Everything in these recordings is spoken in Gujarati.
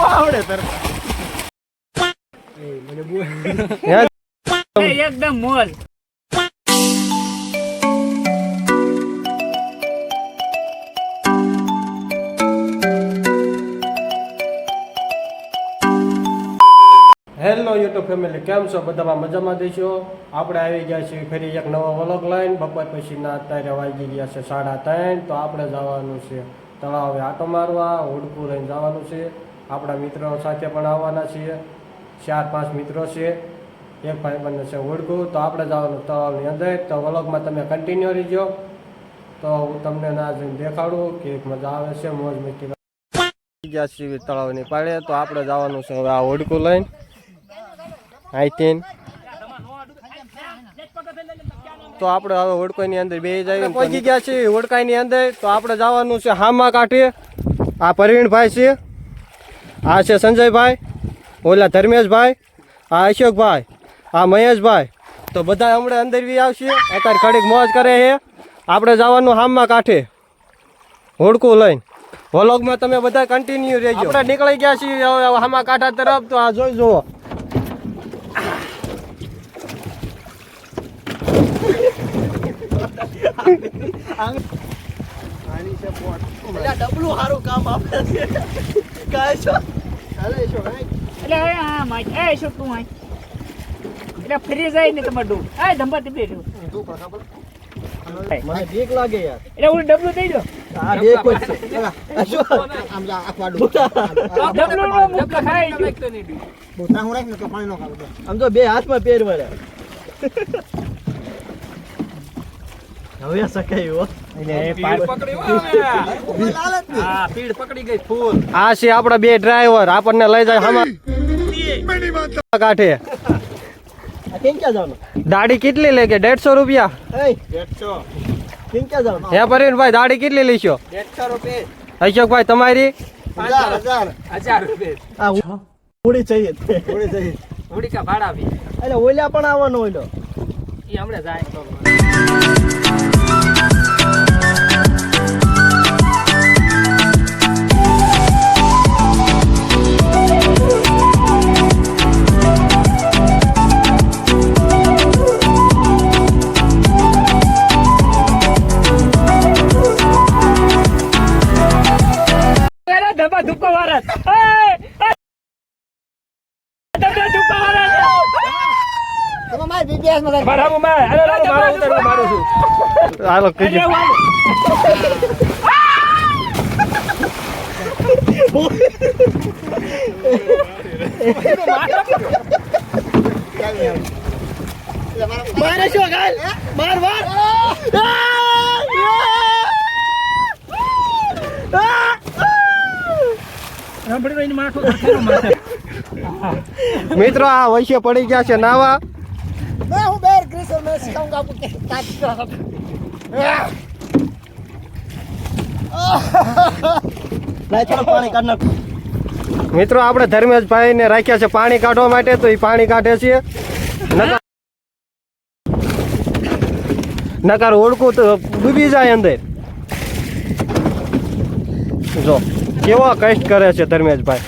આવડે તર એકદમ મોલ હેલો યુટ્યુબ ફેમિલી, કેમ છો? બધામાં મજામાં દેશો આપણે આવી ગયા છીએ ફરી એક નવો વ્લોગ લાઈન. બપોર પછીના અત્યારે વાગી ગયા છે સાડા ત્રણ, તો આપણે જવાનું છે તળાવે આટો મારવા હોડકું લઈને જવાનું છે. આપણા મિત્રો સાથે પણ આવવાના છીએ. ચાર, પાંચ મિત્રો છે. એક ભાઈબંધ છે હોડકું તો આપણે જવાનું તળાવની અંદર. તો વલોગમાં તમે કન્ટિન્યુ રહીજો. તો હું તમને ના જઈને દેખાડું કે મજા આવે છે, મોજ મસ્તી ગયા છીએ તળાવની પાડે તો આપણે જવાનું છે હવે આ હોડકું લઈને. આઈતીન તો આપણે હવે હોડકોઈની અંદર બે જાય પહોંચી ગયા છીએ હોડકાઈની અંદર. તો આપણે જવાનું છે હામા કાંઠે. આ પરવીણભાઈ છે. આ છે સંજયભાઈ. ઓલા ધર્મેશભાઈ. આ અશોકભાઈ. આ મહેશભાઈ. તો બધા હમણાં અંદર બી આવશે. અત્યારે ખડીક મોજ કરે છે. આપણે જવાનું હામમાં કાંઠે. હોડકું લઈને. વ્લોગમાં તમે બધા કન્ટિન્યુ રહેજો. આપણે નીકળી ગયા છીએ હવે હામા કાંઠા તરફ. તો આ જોઈ જુઓ. ડબલું સારું કામ આપે છે. છો હાલે છો? એટલે હવે હા માય એ શું તું આય. એટલે ફ્રી જાય ને તમારે ડૂબ આ ધંબા તું પણ મને બીક લાગે યાર. એટલે હું ડબલું દઈ દો આ બે કોઈ છે. આમ જા આ ડબલું નો મુખ ખાઈ બોતા હું રાખ ને તો પાણી નો ખાવ. આમ તો બે હાથમાં પેર વળે હવે સકાયો પીડ પકડી ગઈ ફૂલ. આ છે આપડા બે ડ્રાઈવર આપણને લઈ જાય હમા કાઠે. દાડી કેટલી લે કે? દેડસો હે પરીન ભાઈ દાડી કેટલી લેશો? અશોક ભાઈ તમારી? ઉડી જઈએ ઉડી જઈએ. ઉડી કા ભાડા બી એટલે ઓલ્યા પણ આવવાનો ઓલો. એ હમણાં જાય. ધુક્કો વાળા તમે મારી બીબીએસમાં મારા માં અરે અરે મારો ઉતરવા મારું છું. હાલો કીધું મારે શું ગાલ? માર માર મિત્રો આ વૈશ્ય પડી ગયા છે નાવા. મિત્રો આપણે ધર્મેશભાઈ ને રાખ્યા છે પાણી કાઢવા માટે તો એ પાણી કાઢે છે. નકાર ઓળખું તો ડૂબી જાય અંદર. જો. કેવો કષ્ટ કરે છે ધર્મેશભાઈ?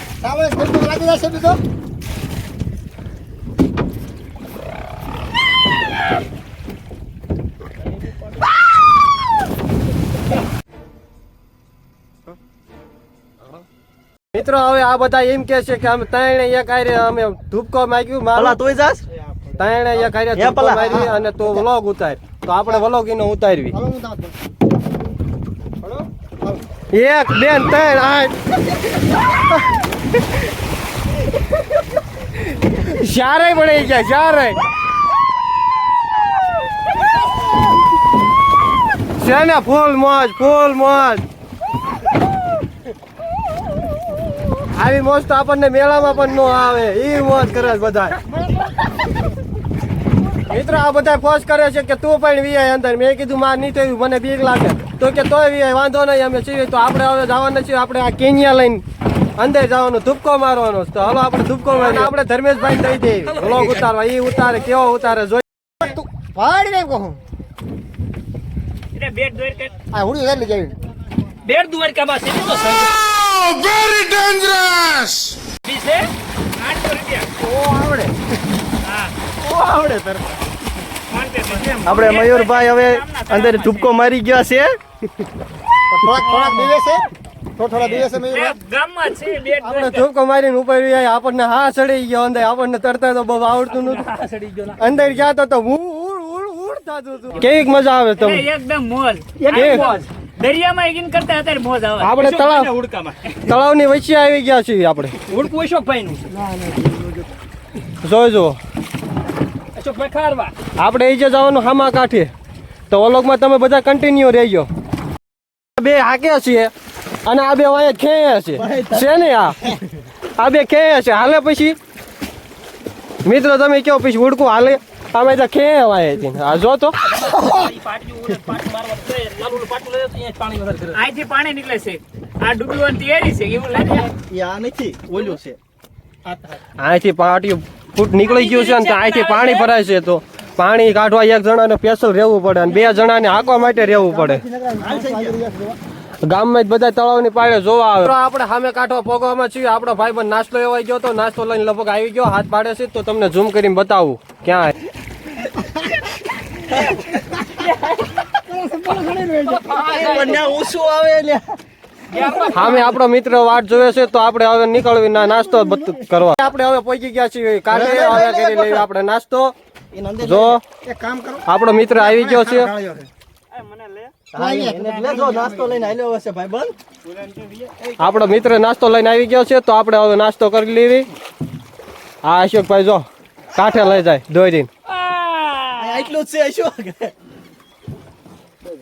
મિત્રો. હવે આ બધા એમ કે છે કે અમે ત્રણે એક આરે અમે ધૂપકો માગ્યું મારું તોય જાસ? ત્રણે એક આરે ધૂપકો મારી અને તો વ્લોગ ઉતાર. તો આપણે વ્લોગ એનો ઉતારવી એક બેન ત્રણ, આઠ. ચારે પડી ગયા ચારે છે ને, ફૂલ મોજ ફૂલ મોજ. આવી મોજ તો આપણને મેળામાં પણ ન આવે એ મોજ કરે બધા મિત્રો, આ બધા ફોર્સ કરે છે કે તું પણ વીઆઈ અંદર. મેં કીધું, માર નહીં થયું મને બીક લાગે. તો કે તોય વાંધો નહીં અમે છીએ તો આપણે હવે જવાના છીએ આપણે આ કેનિયા લઈને અંદર જવાનું ધૂપકો મારવાનો છે. તો હાલો આપણે ધૂપકો મારી આપણે ધર્મેશભાઈ દઈ દઈએ. વ્લોગ ઉતારવા. એ ઉતારે કેવો ઉતારે જોઈ. પાડી ને કહું એટલે બેટ કે આ હુડી લઈ જઈ બેટ દ્વારકામાં છે ને તો સંગ very dangerous! ઈ છે રૂપિયા. ઓ આવડે. હા. ઓ આવડે તર. ફોન પે છે કેમ? આપણે મયુરભાઈ હવે અંદર ધૂપકો મારી ગયા છે. ધૂપકો મારીને ઉપર આપણને હા ચડી ગયો. અંદર આપણને તરતા તો બહુ આવડતું નતું અંદર ગયા તો તો હું કેવીક મજા આવે તમને? એકદમ મોજ. દરિયામાં એકીન કરતા અત્યારે મોજ આવે. આપણે તળાવ ઉડકામાં? તળાવની વચ્ચે આવી ગયા છીએ આપણે. ઉડકું નું આપણે એ જે જવાનું હામા કાંઠે તો ઓલોકમાં તમે બધા કન્ટિન્યુ રહેજો. બે હાકે છીએ અને આ બે વાય ખે છે છે ને આ? આ બે ખે છે. હાલે પછી? મિત્રો તમે કયો પછી ઉડકું હાલે? અમે તો ખે વાય છે આ જો તો. અહીંથી પાણી નીકળે છે. આ ડૂબવાની તૈયારી છે એવું લાગે? આ નથી ઓલું છે. અહીંથી પાટી ફૂટ નીકળી ગયું છે અને અહીંથી પાણી ભરાય છે તો પાણી કાઢવા એક જણાને પેસલ રહેવું પડે અને બે જણાને હાંકવા માટે રહેવું પડે. ગામમાં જ બધા તળાવની પાડે જોવા આવે. તો આપણે સામે કાંઠો પોગવામાં છીએ. આપણો ભાઈ પણ નાસ્તો એવાય ગયો તો નાસ્તો લઈને લગભગ આવી ગયો. હાથ પાડે છે તો તમને ઝૂમ કરીને બતાવું. ક્યાં? આવે લ્યા. સામે આપણો મિત્ર વાટ જોવે છે તો આપણે હવે નીકળવી ના નાસ્તો બત- કરવા. આપણે હવે પહોંચી ગયા છીએ કાલે હવે કરી લઈએ આપણે નાસ્તો. જો એક કામ કરો. આપણો મિત્ર આવી ગયો છે. હા, એને લેજો નાસ્તો લઈને આલ્યો હશે ભાઈ બંધ. આપણો મિત્ર નાસ્તો લઈને આવી ગયો છે તો આપણે હવે નાસ્તો કરી લેવી. આ અશોકભાઈ જો કાંઠે લઈ જાય દોરીને આટલું જ છે અશોક બે અંદર આને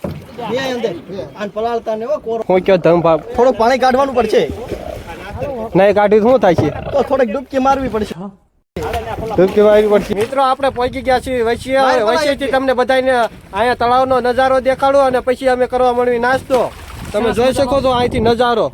પલાળતા ને હો હું કયો ધમ ભાગ થોડું પાણી કાઢવાનું પડશે. નહીં કાઢી શું થાય છે? તો થોડીક ડૂબકી મારવી પડશે. ડૂબકી મારવી પડશે. મિત્રો આપણે પહોંચી ગયા છીએ વૈશ્ય વચ્ચેથી તમને બધાને અહીંયા તળાવનો નજારો દેખાડો અને પછી અમે કરવા મળવી નાસ્તો. તમે જોઈ શકો છો અહીંથી નજારો.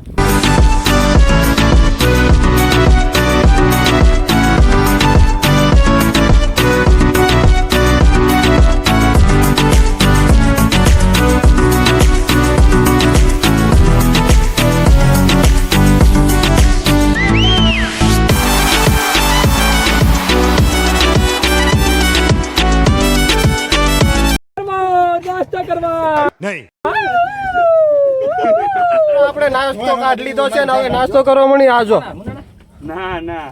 આપણે નાસ્તો કાઢ લીધો છે ને હવે નાસ્તો કરવા મળી આજો ના ના.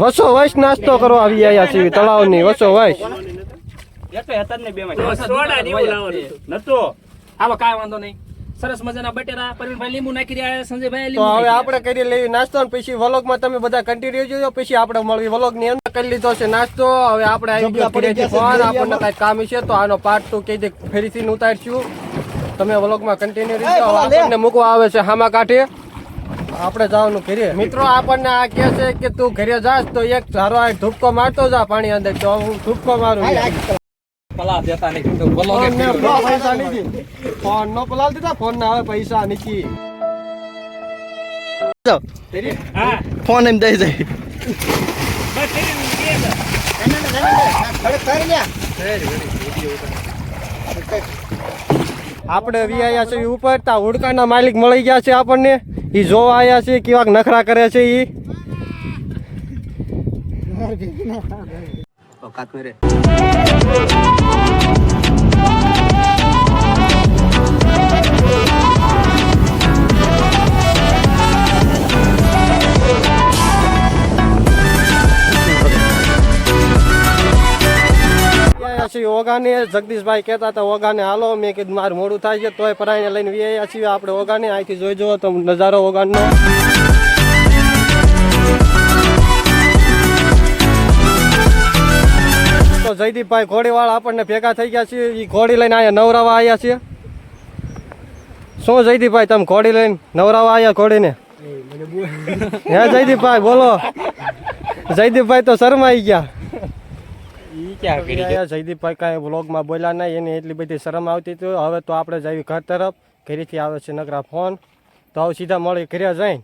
વસો વૈશ નાસ્તો કરવા આવી આવ્યા છીએ તળાવની. વસો વૈશ. હતું. નતો. હાલો કાંઈ વાંધો નહીં. સરસ મજાના બટેરા પરવીનભાઈ લીંબુ નાખી રહ્યા સંજયભાઈ તો હવે આપણે કરી લેવી નાસ્તો અને પછી વ્લોગમાં તમે બધા કન્ટિન્યુ જોજો પછી આપણે મળવી વ્લોગની અંદર. કરી લીધો છે નાસ્તો હવે આપણે આવી ગયા ઘરેથી ફોન આપણને કઈ કામ છે તો આનો પાર્ટ તો કહી દે ફરીથી ઉતારશું તમે વ્લોગમાં કન્ટિન્યુ રહેજો. આપણને મૂકવા આવે છે હામા કાંઠે આપણે જવાનું ઘરે. મિત્રો આપણને આ કે છે કે તું ઘરે જાસ તો એક ધારો આ ધૂપકો મારતો જા પાણી અંદર તો હું ધૂપકો મારું પલા દેતા નહીં. તો બોલો કે ફોન ને પૈસા નથી ફોન નો પલાલ દીધા ફોન ના હવે પૈસા નથી ફોન એમ દઈ જાય. આપણે વી છે ઉપર તા હુડકાના માલિક મળી ગયા છે આપણને. એ જોવા આયા છે કેવાક નખરા કરે છે ઈ रहे પછી ઓગાને, જગદીશભાઈ કહેતા હતા, ઓગાને હાલો. મેં કીધું, મારું મોડું થાય છે, તોય પરાઈને લઈને વી આવ્યા છીએ આપણે ઓગાને. અહીંથી જોઈ જુઓ તો નજારો ઓગાનનો. તો જયદીપભાઈ ઘોડીવાળા આપણને ભેગા થઈ ગયા છે એ ઘોડી લઈને અહીંયા નવરાવા આવ્યા છે શું જયદીપભાઈ તમે ઘોડી લઈને નવરાવા આવ્યા ઘોડીને? હે જયદીપભાઈ બોલો. જયદીપભાઈ તો શરમાઈ ગયા. જયદીપભાઈ કાંઈ વ્લોગમાં બોલ્યા નહીં એને એટલી બધી શરમ આવતી હતી. હવે તો આપણે જઈએ ઘર તરફ. ઘરેથી આવે છે નકરા ફોન. તો હવે સીધા મળી ઘરે જઈને